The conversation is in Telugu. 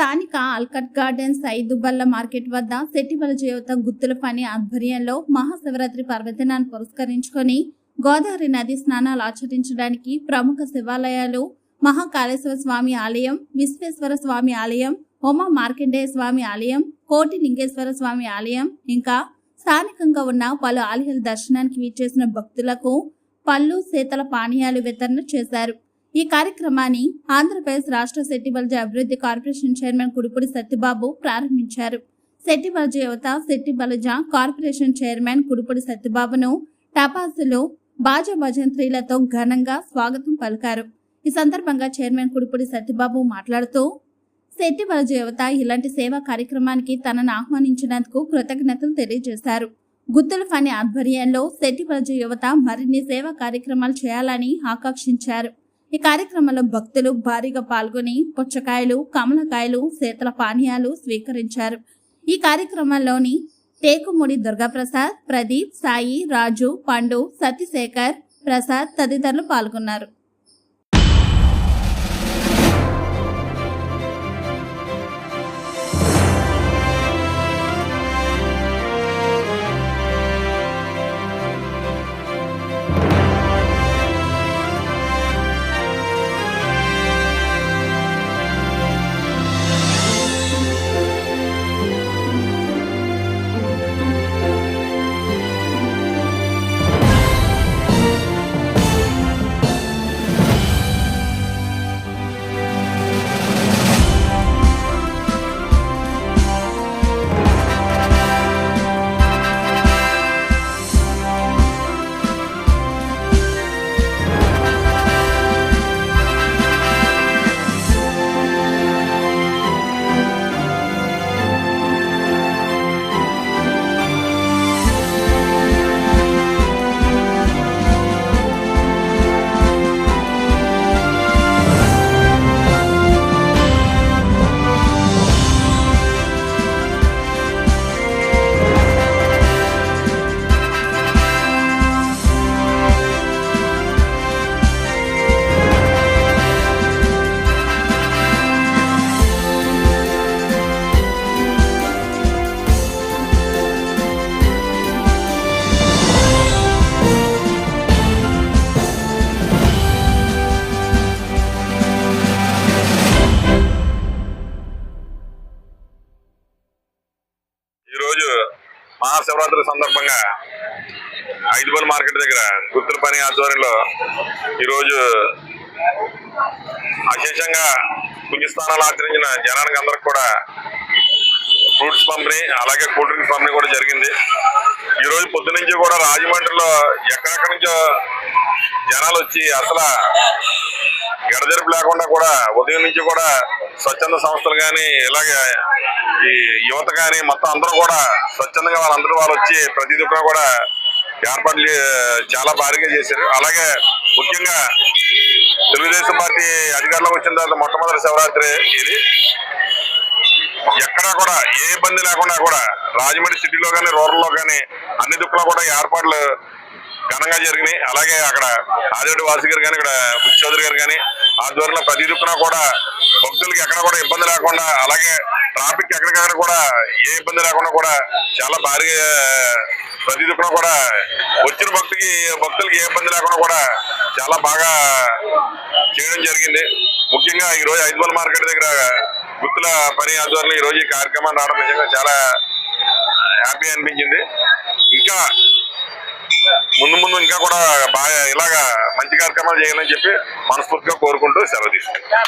స్థానిక ఆల్కట్ గార్డెన్స్ ఐదుబల్ల మార్కెట్ వద్ద సెట్టిబల జీవిత గుత్తుల పని ఆధ్వర్యంలో మహాశివరాత్రి పర్వదినాన్ని పురస్కరించుకొని గోదావరి నది స్నానాలు ఆచరించడానికి ప్రముఖ శివాలయాలు మహాకాళేశ్వర స్వామి ఆలయం విశ్వేశ్వర స్వామి ఆలయం ఉమా మార్కండేయ స్వామి ఆలయం కోటి లింగేశ్వర స్వామి ఆలయం ఇంకా స్థానికంగా ఉన్న పలు ఆలయాల దర్శనానికి విచ్చేసిన భక్తులకు పళ్ళు శీతల పానీయాలు వితరణ చేశారు. ఈ కార్యక్రమాన్ని ఆంధ్రప్రదేశ్ రాష్ట్ర శెట్టిబల్జీ అభివృద్ధి కార్పొరేషన్ చైర్మన్ కుడిపూడి సత్యబాబు ప్రారంభించారు. శెట్టిబల్జీ యువత శెట్టిబలజ కార్పొరేషన్ చైర్మన్ కుడిపూడి సత్యబాబును టపాసులు బాజా భజంత్రీలతో ఘనంగా స్వాగతం పలికారు. ఈ సందర్భంగా చైర్మన్ కుడిపూడి సత్యబాబు మాట్లాడుతూ శెట్టిబలజ యువత ఇలాంటి సేవా కార్యక్రమానికి తనను ఆహ్వానించినందుకు కృతజ్ఞతలు తెలియజేశారు. గుత్తుల ఫని ఆధ్వర్యంలో శెట్టిబలజ యువత మరిన్ని సేవా కార్యక్రమాలు చేయాలని ఆకాంక్షించారు. ఈ కార్యక్రమంలో భక్తులు భారీగా పాల్గొని పుచ్చకాయలు కమలకాయలు శీతల పానీయాలు స్వీకరించారు. ఈ కార్యక్రమంలోని టేకుముడి దుర్గాప్రసాద్ ప్రదీప్ సాయి రాజు పండు సతీశేఖర్ ప్రసాద్ తదితరులు పాల్గొన్నారు. ఈరోజు మహాశివరాత్రి సందర్భంగా ఐదుబల్ మార్కెట్ దగ్గర గుర్తుల పని ఆధ్వర్యంలో ఈరోజు అశేషంగా పుణ్యస్థానాలు ఆచరించిన జనానికి అందరికి కూడా ఫ్రూట్స్ పంపిణీ అలాగే కూల్ డ్రింక్స్ పంపిణీ కూడా జరిగింది. ఈరోజు రోజు పొద్దు నుంచి కూడా రాజమండ్రిలో ఎక్కడెక్కడి నుంచో జనాలు వచ్చి అసలు ఎడజెరుపు లేకుండా కూడా ఉదయం నుంచి కూడా స్వచ్ఛంద సంస్థలు కానీ ఇలాగే ఈ యువత కానీ మొత్తం అందరూ కూడా స్వచ్ఛందంగా వాళ్ళందరూ వాళ్ళు వచ్చి ప్రతి దుకాణం కూడా ఏర్పాట్లు చాలా భారీగా చేశారు. అలాగే ముఖ్యంగా తెలుగుదేశం పార్టీ అధికారంలోకి వచ్చిన తర్వాత మొట్టమొదటి శివరాత్రి ఇది. ఎక్కడా కూడా ఏ ఇబ్బంది లేకుండా కూడా రాజమండ్రి సిటీలో కానీ రూరల్లో కానీ అన్ని దిక్కులో కూడా ఏర్పాట్లు ఘనంగా జరిగినాయి. అలాగే అక్కడ ఆదిరెడ్డి వాసు గారు కానీ ఇక్కడ బుద్ధి చౌదరి గారు కానీ ఆధ్వర్యంలో ప్రతి దిక్కున కూడా భక్తులకి ఎక్కడ కూడా ఇబ్బంది లేకుండా అలాగే ట్రాఫిక్ ఎక్కడికక్కడ కూడా ఏ ఇబ్బంది లేకుండా కూడా చాలా భారీగా ప్రతి దిక్కున కూడా వచ్చిన భక్తికి భక్తులకి ఏ ఇబ్బంది లేకుండా కూడా చాలా బాగా చేయడం జరిగింది. ముఖ్యంగా ఈ రోజు ఐదువల్ మార్కెట్ దగ్గర గుర్తుల పని ఆధ్వర్యంలో ఈ రోజు ఈ కార్యక్రమాన్ని రావడం నిజంగా చాలా హ్యాపీ అనిపించింది. ఇంకా ముందు ముందు ఇంకా కూడా బాగా ఇలాగా మంచి కార్యక్రమాలు చేయాలని చెప్పి మనస్ఫూర్తిగా కోరుకుంటూ సెలవు తీసుకుంటాం